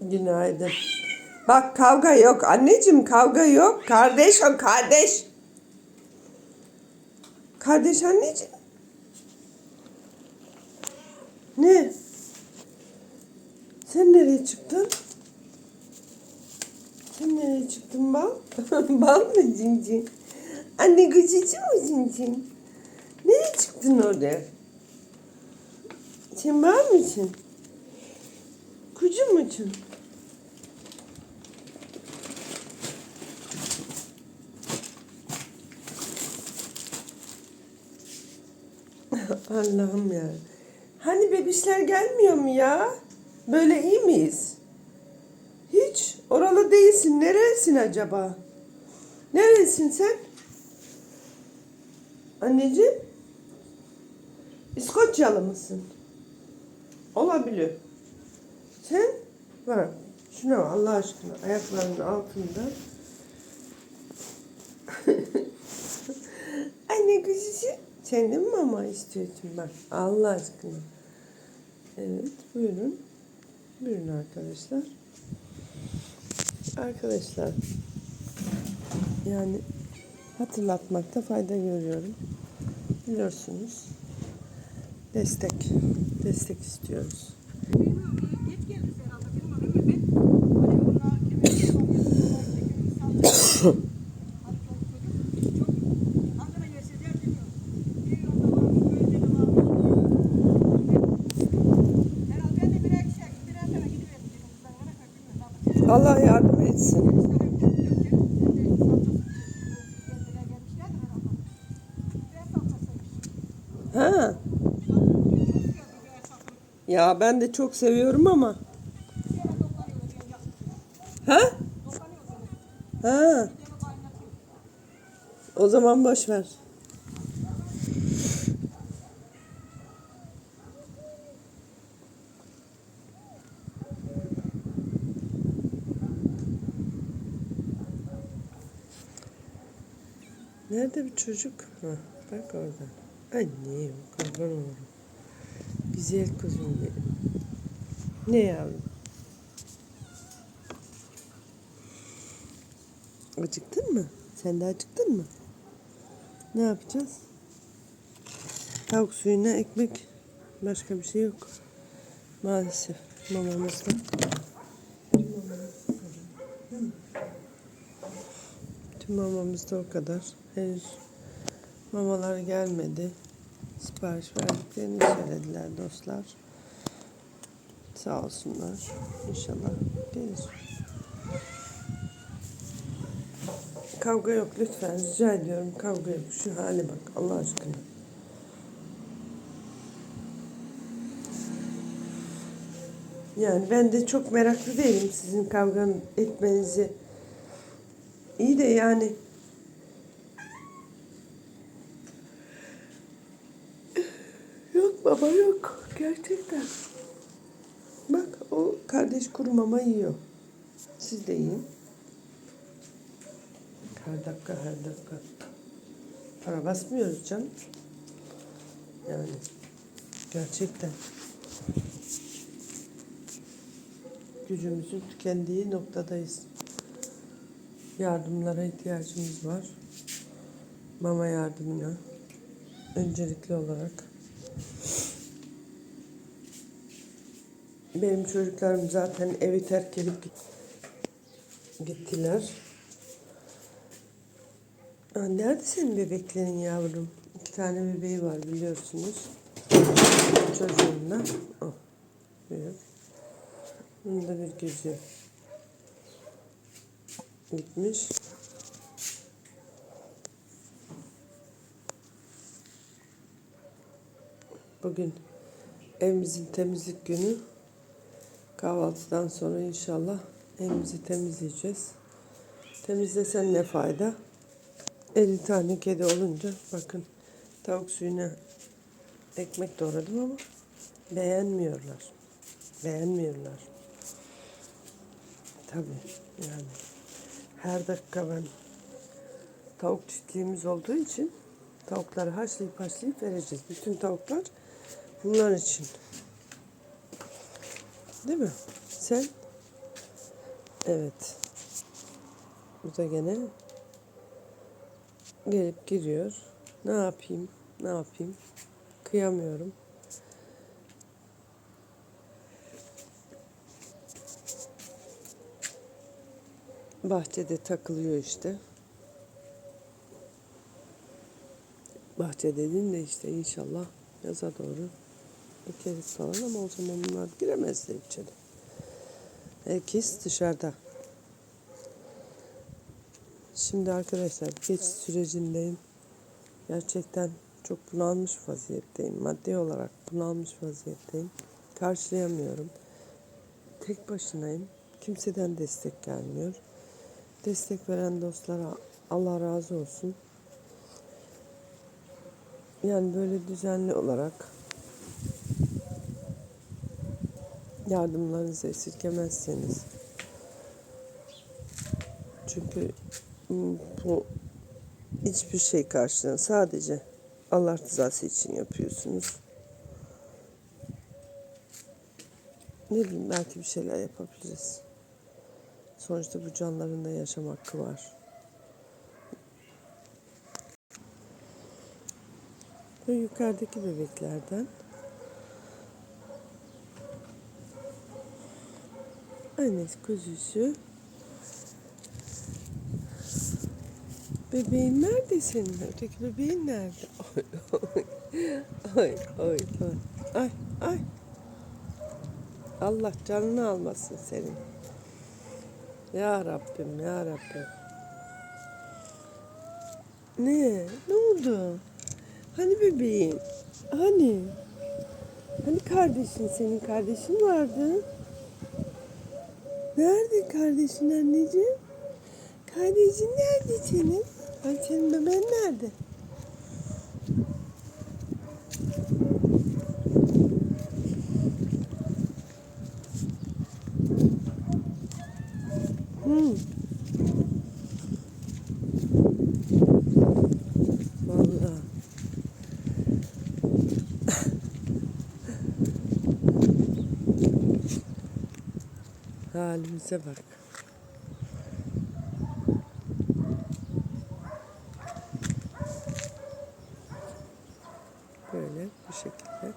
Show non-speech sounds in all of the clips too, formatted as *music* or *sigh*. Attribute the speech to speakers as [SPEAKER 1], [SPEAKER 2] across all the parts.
[SPEAKER 1] Günaydın. Bak kavga yok. Anneciğim kavga yok. Kardeş o kardeş. Kardeş anneciğim. Ne? Sen nereye çıktın? Sen nereye çıktın bal? *laughs* bal mı cincin? Anne kocacı mı cincin? Nereye çıktın oraya? Sen bal mısın? Kucu musun? *laughs* Allah'ım ya. Hani bebişler gelmiyor mu ya? Böyle iyi miyiz? Hiç. Oralı değilsin. Neresin acaba? Neresin sen? Anneciğim? İskoçyalı mısın? Olabilir. Sen? Bak. Şuna Allah aşkına. Ayaklarının altında. *laughs* Anne kızısı. Mi mama istiyorsun bak. Allah aşkına. Evet buyurun. Buyurun arkadaşlar. Arkadaşlar. Yani hatırlatmakta fayda görüyorum. Biliyorsunuz. Destek. Destek istiyoruz.
[SPEAKER 2] Geç geldi herhalde bilmiyorum ama ben hani bunlar kimi insan çok Ankara gelse der bilmiyorum. Bir yolda varmış, böyle de varmış. Herhalde ben de birer kişiye birer tane gidiverdim dedim kızlar bana kadar bilmiyorum. Ama
[SPEAKER 1] Allah yardım etsin.
[SPEAKER 2] işte hep çok yok ki. Ben de salçası geldiler gelmişler de herhalde. Birer salçasıymış.
[SPEAKER 1] Ha. Ya ben de çok seviyorum ama. Ha? Ha. O zaman boş ver. Nerede bir çocuk? Ha, bak orada. Annem kurban olurum. Güzel kuzum benim. Ne yavrum? Acıktın mı? Sen de acıktın mı? Ne yapacağız? Tavuk suyuna ekmek. Başka bir şey yok. Maalesef mamamızda. Tüm mamamızda o kadar. Henüz mamalar gelmedi. Sipariş verdiklerini söylediler dostlar. Sağ olsunlar. İnşallah gelir. Kavga yok lütfen rica ediyorum kavga yok şu hale bak Allah aşkına. Yani ben de çok meraklı değilim sizin kavga etmenizi. İyi de yani Yok baba yok gerçekten. Bak o kardeş kuru mama yiyor. Siz de yiyin. Her dakika her dakika. Para basmıyoruz canım. Yani gerçekten. Gücümüzün tükendiği noktadayız. Yardımlara ihtiyacımız var. Mama yardımına öncelikli olarak. Benim çocuklarım zaten evi terk edip git- gittiler. Aa, nerede senin bebeklerin yavrum? İki tane bebeği var biliyorsunuz. Çocuğunla. Oh, buyur. Bunda bir gözü gitmiş. Bugün evimizin temizlik günü. Kahvaltıdan sonra inşallah evimizi temizleyeceğiz. Temizlesen ne fayda? 50 tane kedi olunca bakın tavuk suyuna ekmek doğradım ama beğenmiyorlar. Beğenmiyorlar. Tabii yani her dakika ben tavuk çiftliğimiz olduğu için tavukları haşlayıp haşlayıp vereceğiz. Bütün tavuklar bunlar için. Değil mi? Sen Evet. Bu da gene gelip giriyor. Ne yapayım? Ne yapayım? Kıyamıyorum. Bahçede takılıyor işte. Bahçe dediğim de işte inşallah yaza doğru ekeriz falan ama o zaman bunlar giremezler içeri. Herkes dışarıda. Şimdi arkadaşlar geç sürecindeyim. Gerçekten çok bunalmış vaziyetteyim. Maddi olarak bunalmış vaziyetteyim. Karşılayamıyorum. Tek başınayım. Kimseden destek gelmiyor. Destek veren dostlara Allah razı olsun. Yani böyle düzenli olarak yardımlarınızı esirgemezseniz çünkü bu hiçbir şey karşılığında sadece Allah rızası için yapıyorsunuz. Ne bileyim belki bir şeyler yapabiliriz. Sonuçta bu canların da yaşam hakkı var. Bu yukarıdaki bebeklerden annesi kuzusu Bebeğin nerede senin? Öteki bebeğin nerede? *laughs* Ay, ay, ay, ay, ay, ay. Allah canını almasın senin. Ya Rabbim, ya Rabbim. Ne? Ne oldu? Hani bebeğin? Hani? Hani kardeşin, senin kardeşin vardı? Nerede kardeşin anneciğim? Kardeşin nerede senin? Ay senin bebeğin nerede? Hmm. Vallahi. Halimize bak. Böyle bu şekilde.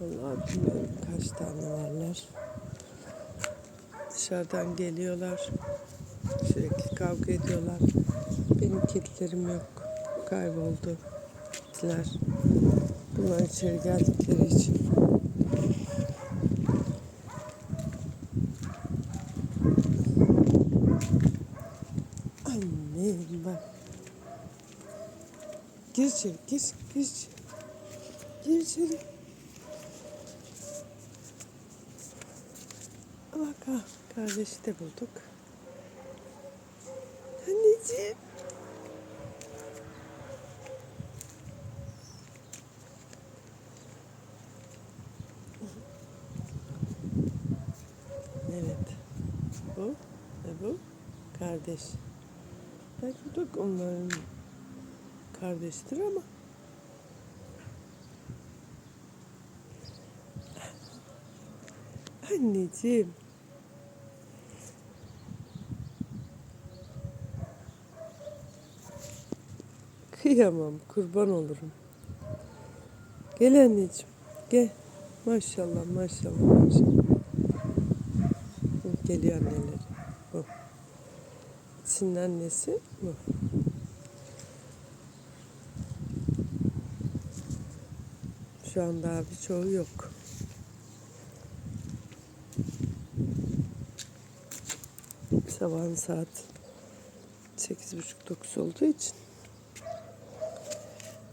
[SPEAKER 1] Vallahi bilmiyorum kaç tane varlar. Dışarıdan geliyorlar. Sürekli kavga ediyorlar. Benim kedilerim yok. Kayboldu. Kediler. Bunlar içeri geldikleri için. Annem bak. Gir içeri, gir, gir içeri. Gir içeri. Ha, kardeşi de bulduk. Anneciğim. Evet. Bu ve bu kardeş. Belki bu onların kardeştir ama. Anneciğim. Kıyamam, kurban olurum. Gel anneciğim, gel. Maşallah, maşallah, maşallah. Geliyor anneleri. Bu. İçinin annesi bu. Şu anda daha birçoğu yok. Sabahın saat 8.30-9 olduğu için.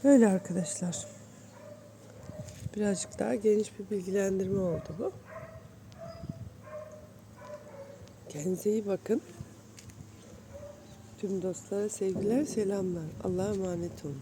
[SPEAKER 1] Öyle arkadaşlar. Birazcık daha geniş bir bilgilendirme oldu bu. Kendinize iyi bakın. Tüm dostlara sevgiler, selamlar. Allah'a emanet olun.